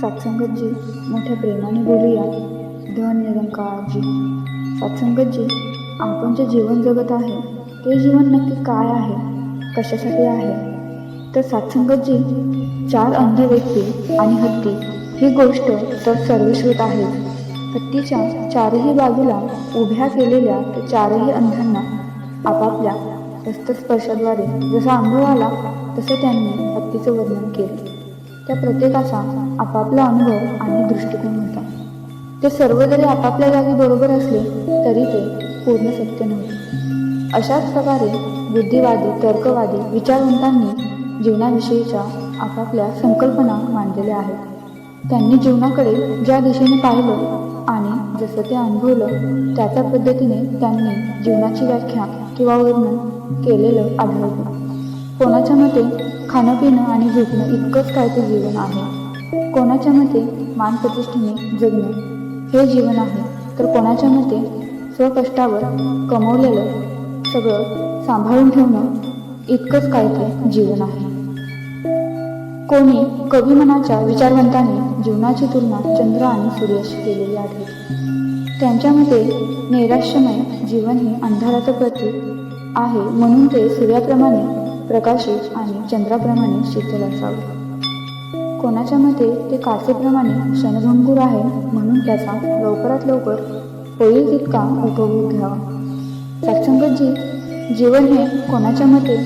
सत्संगतजी मोठ्या प्रेमाने बोलूया धन निरंकारजी सत्संगतजी आपण जे जीवन जगत आहे ते जीवन नक्की काय आहे? कशासाठी आहे? तर सत्संगतजी चार अंध व्यक्ती आणि हत्ती ही गोष्ट तर सर्वश्रुत आहे. हत्तीच्या चारही बाजूला उभ्या केलेल्या त्या चारही अंधांना आपापल्या हस्तस्पर्शाद्वारे जसा अनुभव आला तसं त्यांनी हत्तीचं वर्णन केलं. त्या प्रत्येकाचा आपापला अनुभव आणि दृष्टिकोन होता. ते सर्व जरी आपापल्या जागी बरोबर असले तरी ते पूर्ण सत्य नव्हते. अशाच प्रकारे बुद्धिवादी तर्कवादी विचारवंतांनी जीवनाविषयीच्या आपापल्या संकल्पना मांडलेल्या आहेत. त्यांनी जीवनाकडे ज्या दिशेने पाहिलं आणि जसं ते अनुभवलं त्या त्या पद्धतीने त्यांनी जीवनाची व्याख्या किंवा वर्णन केलेलं आढळलं. कोणाच्या मते खाणं पिणं आणि झोपणं इतकंच काय ते जीवन आहे. कोणाच्या मते मानप्रतिष्ठेने जगणं हे जीवन आहे तर कोणाच्या मते स्वकष्टावर कमवलेलं सगळं सांभाळून ठेवणं इतकंच काय ते जीवन आहे. कोणी कवी मनाच्या विचारवंताने जीवनाची तुलना चंद्र आणि सूर्याशी केलेली आढळते त्यांच्या मते नैराश्यमय जीवन हे अंधाराचं प्रतीक आहे म्हणून ते सूर्याप्रमाणे प्रकाशित आणि चंद्राप्रमाणे शीतल असावे. कोणाच्या मते ते काचेप्रमाणे क्षणभंगूर आहे म्हणून त्याचा लवकरात लवकर होईल तितका उपभोग घ्यावा. सत्संगतजी जीवन हे कोणाच्या मते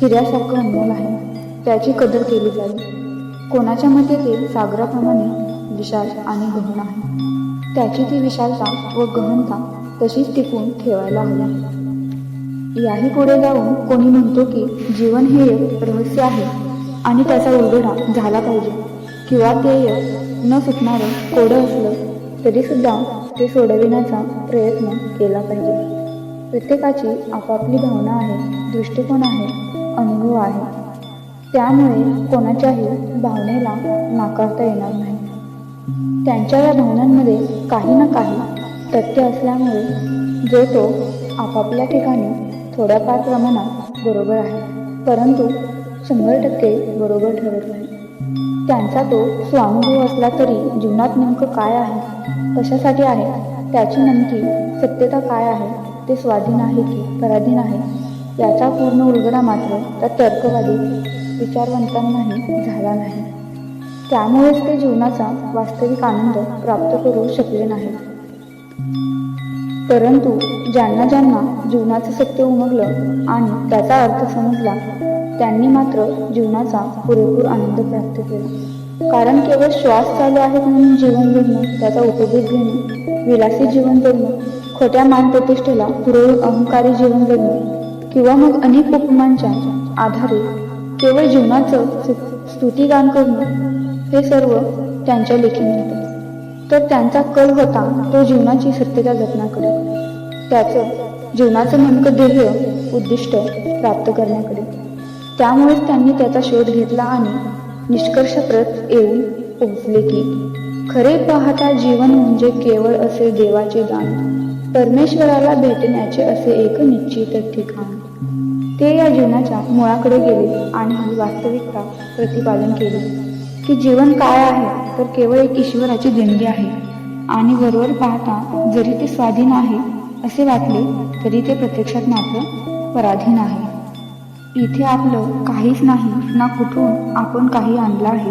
हिऱ्यासारखं अनमोल आहे त्याची कदर केली जाईल. कोणाच्या मते ते सागराप्रमाणे विशाल आणि गहन आहे त्याची ती विशालता व गहनता तशीच टिकून ठेवायला हवी. याही पुढे जाऊन कोणी म्हणतो की जीवन हे एक रहस्य आहे आणि त्याचा उलगडा झाला पाहिजे. किंवा ते एक न सुटणारं कोडं असलं तरीसुद्धा ते सोडविण्याचा प्रयत्न केला पाहिजे. प्रत्येकाची आपापली भावना आहे दृष्टिकोन आहे अनुभव आहे. त्यामुळे कोणाच्याही भावनेला नाकारता येणार नाही. त्यांच्या या भावनांमध्ये काही ना काही तथ्य असल्यामुळे जो तो आपापल्या ठिकाणी थोड्याफार प्रमाणात बरोबर आहे. परंतु शंभर टक्के बरोबर ठरत नाही. त्यांचा तो स्वानुभव असला तरी जीवनात नेमकं काय आहे? कशासाठी आहे? त्याची नेमकी सत्यता काय आहे? ते स्वाधीन आहे की पराधीन आहे? याचा पूर्ण उलगडा मात्र त्या तर्कवादी विचारवंतांनाही झाला नाही. त्यामुळेच ते जीवनाचा वास्तविक आनंद प्राप्त करू शकले नाहीत. परंतु ज्यांना ज्यांना जीवनाचं सत्य उमगलं आणि त्याचा अर्थ समजला त्यांनी मात्र जीवनाचा पुरेपूर आनंद प्राप्त केला. कारण केवळ श्वास चालू आहेत म्हणून जीवन जगणं त्याचा उपभोग घेणं विलासी जीवन जगणं खोट्या मानप्रतिष्ठेला पुरवून अहंकारी जीवन जगणं किंवा मग अनेक उपमांच्या आधारे केवळ जीवनाचं स्तुतीगान करणं हे सर्व त्यांच्या लेखी होतं तर त्यांचा कल होता तो जीवनाची सत्यता जपण्याकडे त्याचं जीवनाचं नेमकं ध्येय उद्दिष्ट प्राप्त करण्याकडे. त्यामुळेच त्यांनी त्याचा शोध घेतला आणि निष्कर्षप्रत येऊन पोहोचले की खरे पाहता जीवन म्हणजे केवळ असे देवाचे दान. परमेश्वराला भेटण्याचे असे एक निश्चित ठिकाण. ते या जीवनाच्या मुळाकडे गेले आणि वास्तविकता प्रतिपादन केले. की जीवन काय आहे तर केवळ एक ईश्वराची देणगी आहे. आणि वरवर पाहता जरी ते स्वाधीन आहे असे वाटले तरी ते प्रत्यक्षात मात्र पराधीन आहे. इथे आपलं काहीच नाही ना कुठून आपण काही आणलं आहे.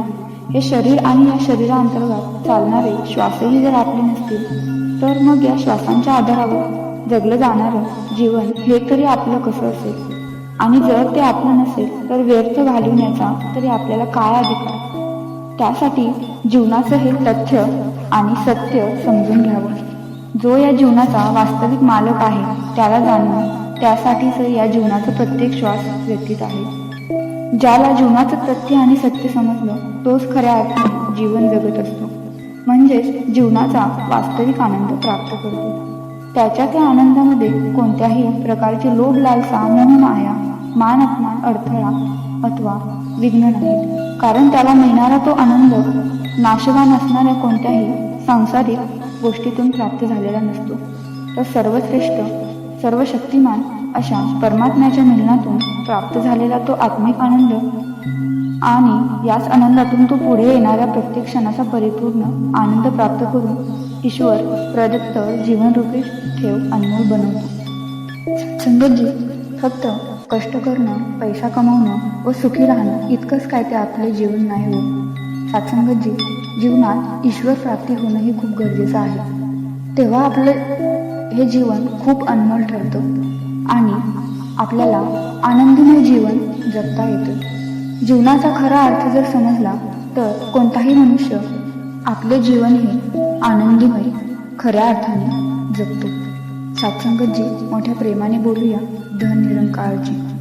हे शरीर आणि या शरीराअंतर्गत चालणारे श्वासही जर आपले नसतील तर मग या श्वासांच्या आधारावर जगलं जाणारं जीवन हे तरी आपलं कसं असेल? आणि जर ते आपलं नसेल तर व्यर्थ घालवण्याचा तरी आपल्याला काय अधिकार? त्यासाठी जीवनाचं हे तथ्य आणि सत्य समजून घ्यावं. जो या जीवनाचा वास्तविक मालक आहे त्याला जाणणं त्यासाठीच या जीवनाचा प्रत्येक श्वास व्यतीत आहे. ज्याला जीवनाचं तथ्य आणि सत्य समजलं तोच खऱ्या अर्थाने जीवन जगत असतो. म्हणजेच जीवनाचा वास्तविक आनंद प्राप्त करतो. त्याच्या त्या आनंदामध्ये कोणत्याही प्रकारची लोभ लालसा मोह माया मान अपमान अडथळा अथवा विघ्न नाहीत. कारण त्याला मिळणारा तो आनंद नाशवान असणाऱ्या कोणत्याही सांसारिक गोष्टीतून प्राप्त झालेला नसतो. तर सर्वश्रेष्ठ सर्व शक्तिमान अशा परमात्म्याच्या मिलनातून प्राप्त झालेला तो आत्मिक आनंद आणि याच आनंदातून तो पुढे येणाऱ्या प्रत्येक क्षणाचा परिपूर्ण आनंद प्राप्त करून ईश्वर प्रदत्त जीवनरूपी ठेव अनमोल बनवतो. संगतजी फक्त कष्ट करणं पैसा कमवणं व सुखी राहणं इतकंच काय ते आपले जीवन नाही हो. सत्संगतजी जीवनात ईश्वर प्राप्ती होणं हे खूप गरजेचं आहे. तेव्हा आपलं हे जीवन खूप अनमोल ठरतं आणि आपल्याला आनंदमय जीवन जगता येतं. जीवनाचा खरा अर्थ जर समजला तर कोणताही मनुष्य आपले जीवन हे आनंदीमय खऱ्या अर्थाने जगतो. सत्संगतजी मोठ्या प्रेमाने बोलूया. धन निरंकारजी